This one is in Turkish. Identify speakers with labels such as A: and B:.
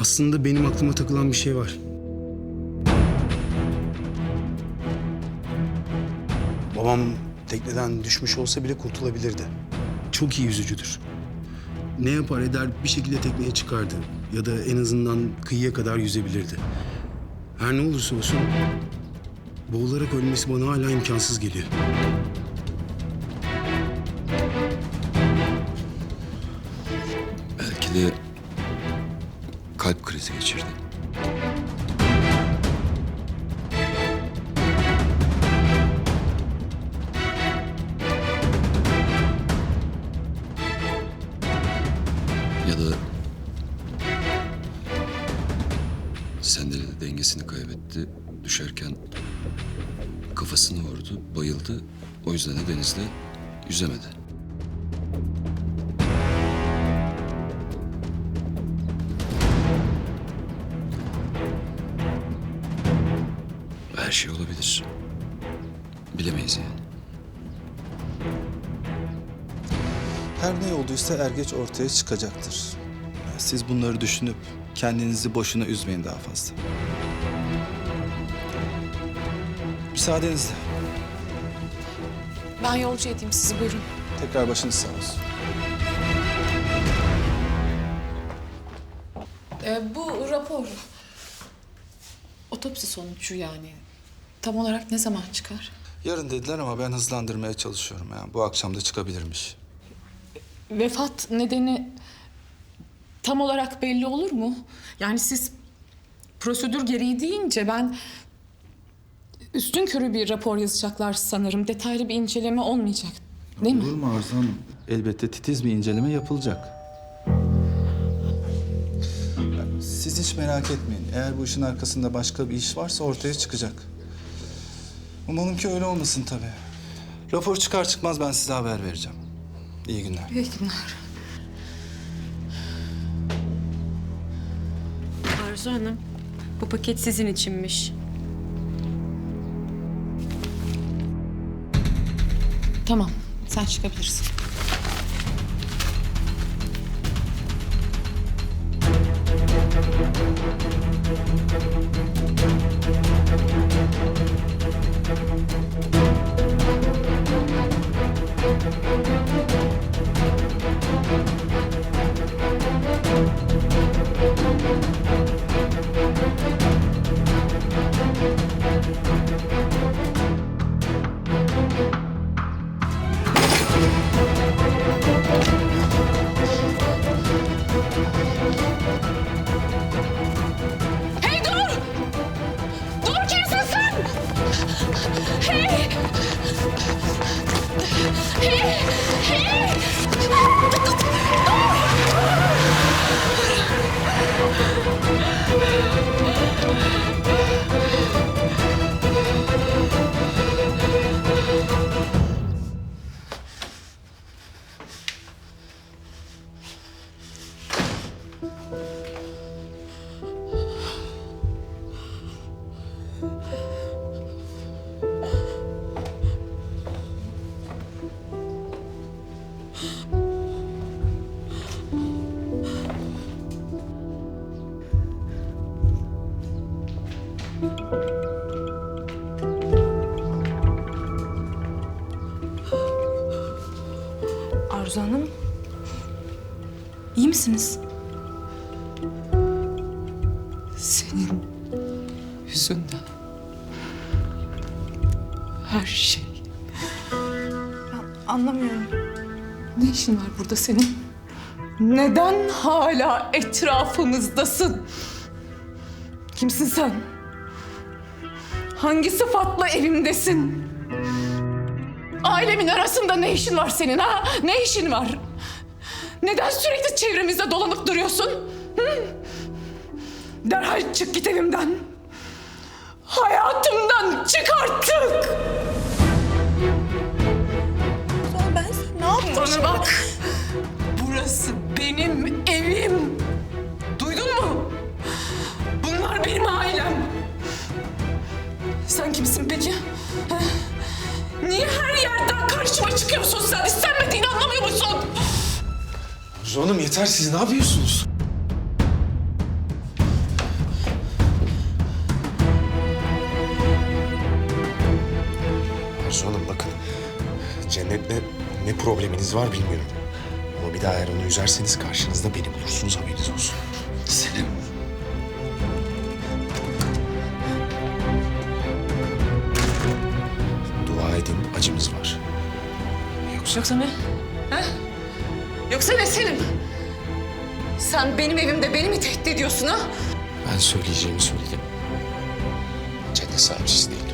A: Aslında benim aklıma takılan bir şey var. Babam tekneden düşmüş olsa bile kurtulabilirdi. Çok iyi yüzücüdür. Ne yapar eder bir şekilde tekneye çıkardı. Ya da en azından kıyıya kadar yüzebilirdi. Her ne olursa olsun boğularak ölmesi bana hala imkansız geliyor.
B: Belki de kalp krizi geçirdi. Ya da sendeli dengesini kaybetti. Düşerken kafasını vurdu, bayıldı. O yüzden de denizde yüzemedi. Her şey olabilir. Bilemeyiz yani.
C: Her ne olduysa er geç ortaya çıkacaktır. Siz bunları düşünüp kendinizi boşuna üzmeyin daha fazla. Müsaadenizle.
D: Ben yolcu edeyim sizi buyurun.
C: Tekrar başınız sağ olsun.
D: Ee, bu rapor otopsi sonucu yani tam olarak ne zaman çıkar?
C: Yarın dediler ama ben hızlandırmaya çalışıyorum. Yani bu akşam da çıkabilirmiş.
D: Vefat nedeni tam olarak belli olur mu? Yani siz prosedür gereği deyince ben üstün körü bir rapor yazacaklar sanırım. Detaylı bir inceleme olmayacak. Değil mi?
C: Olur mu Arzu Hanım? Elbette titiz bir inceleme yapılacak. Siz hiç merak etmeyin. Eğer bu işin arkasında başka bir iş varsa ortaya çıkacak. Umalım ki öyle olmasın tabii. Rapor çıkar çıkmaz ben size haber vereceğim. İyi günler.
D: İyi günler.
E: Arzu Hanım, bu paket sizin içinmiş.
D: Tamam sen çıkabilirsin. Thank you.
E: Arzu Hanım, iyi misiniz?
D: Senin yüzünden her şey.
E: Anlamıyorum.
D: Ne işin var burada senin? Neden hala etrafımızdasın? Kimsin sen? Hangi sıfatla evimdesin? Ailemin arasında ne işin var senin ha? Ne işin var? Neden sürekli çevremizde dolanıp duruyorsun? Hı? Derhal çık git evimden. Hayatımdan çık artık.
E: Ben ne yaptım
D: Bana bak. Burası benim yapıyorsunuz? Yeter siz ne yapıyorsunuz?
A: Arzu Hanım bakın.
F: Cennet'le ne probleminiz var bilmiyorum. Ama bir daha eğer onu üzerseniz karşınızda beni bulursunuz haberiniz olsun.
B: Selim.
F: Dua edin acımız var. Yoksa...
D: Yoksa ne? Yoksa ne Selim? Sen benim evimde beni mi tehdit ediyorsun ha?
F: ben söyleyeceğimi söyledim. Cennet sahipsiz değil.